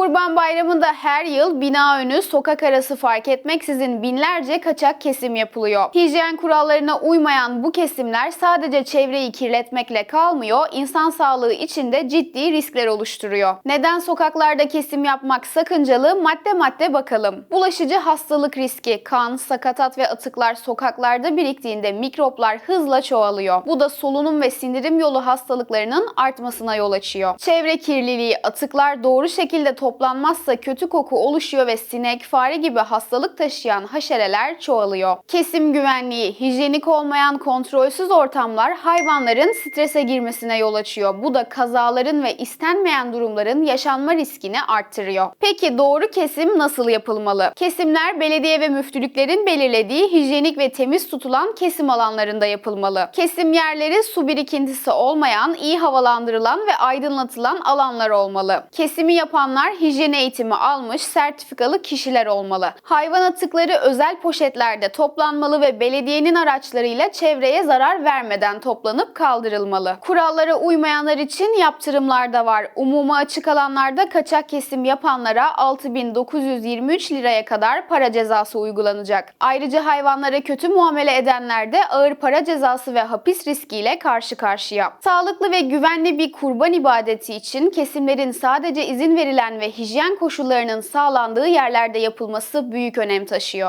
Kurban Bayramı'nda her yıl bina önü, sokak arası fark etmeksizin binlerce kaçak kesim yapılıyor. Hijyen kurallarına uymayan bu kesimler sadece çevreyi kirletmekle kalmıyor, insan sağlığı için de ciddi riskler oluşturuyor. Neden sokaklarda kesim yapmak sakıncalı? Madde madde bakalım. Bulaşıcı hastalık riski, kan, sakatat ve atıklar sokaklarda biriktiğinde mikroplar hızla çoğalıyor. Bu da solunum ve sindirim yolu hastalıklarının artmasına yol açıyor. Çevre kirliliği, atıklar doğru şekilde toplanmazsa kötü koku oluşuyor ve sinek, fare gibi hastalık taşıyan haşereler çoğalıyor. Kesim güvenliği, hijyenik olmayan kontrolsüz ortamlar hayvanların strese girmesine yol açıyor. Bu da kazaların ve istenmeyen durumların yaşanma riskini arttırıyor. Peki doğru kesim nasıl yapılmalı? Kesimler belediye ve müftülüklerin belirlediği hijyenik ve temiz tutulan kesim alanlarında yapılmalı. Kesim yerleri su birikintisi olmayan, iyi havalandırılan ve aydınlatılan alanlar olmalı. Kesimi yapanlar hijyen eğitimi almış, sertifikalı kişiler olmalı. Hayvan atıkları özel poşetlerde toplanmalı ve belediyenin araçlarıyla çevreye zarar vermeden toplanıp kaldırılmalı. Kurallara uymayanlar için yaptırımlar da var. Umuma açık alanlarda kaçak kesim yapanlara 6923 liraya kadar para cezası uygulanacak. Ayrıca hayvanlara kötü muamele edenler de ağır para cezası ve hapis riskiyle karşı karşıya. Sağlıklı ve güvenli bir kurban ibadeti için kesimlerin sadece izin verilen hijyen koşullarının sağlandığı yerlerde yapılması büyük önem taşıyor.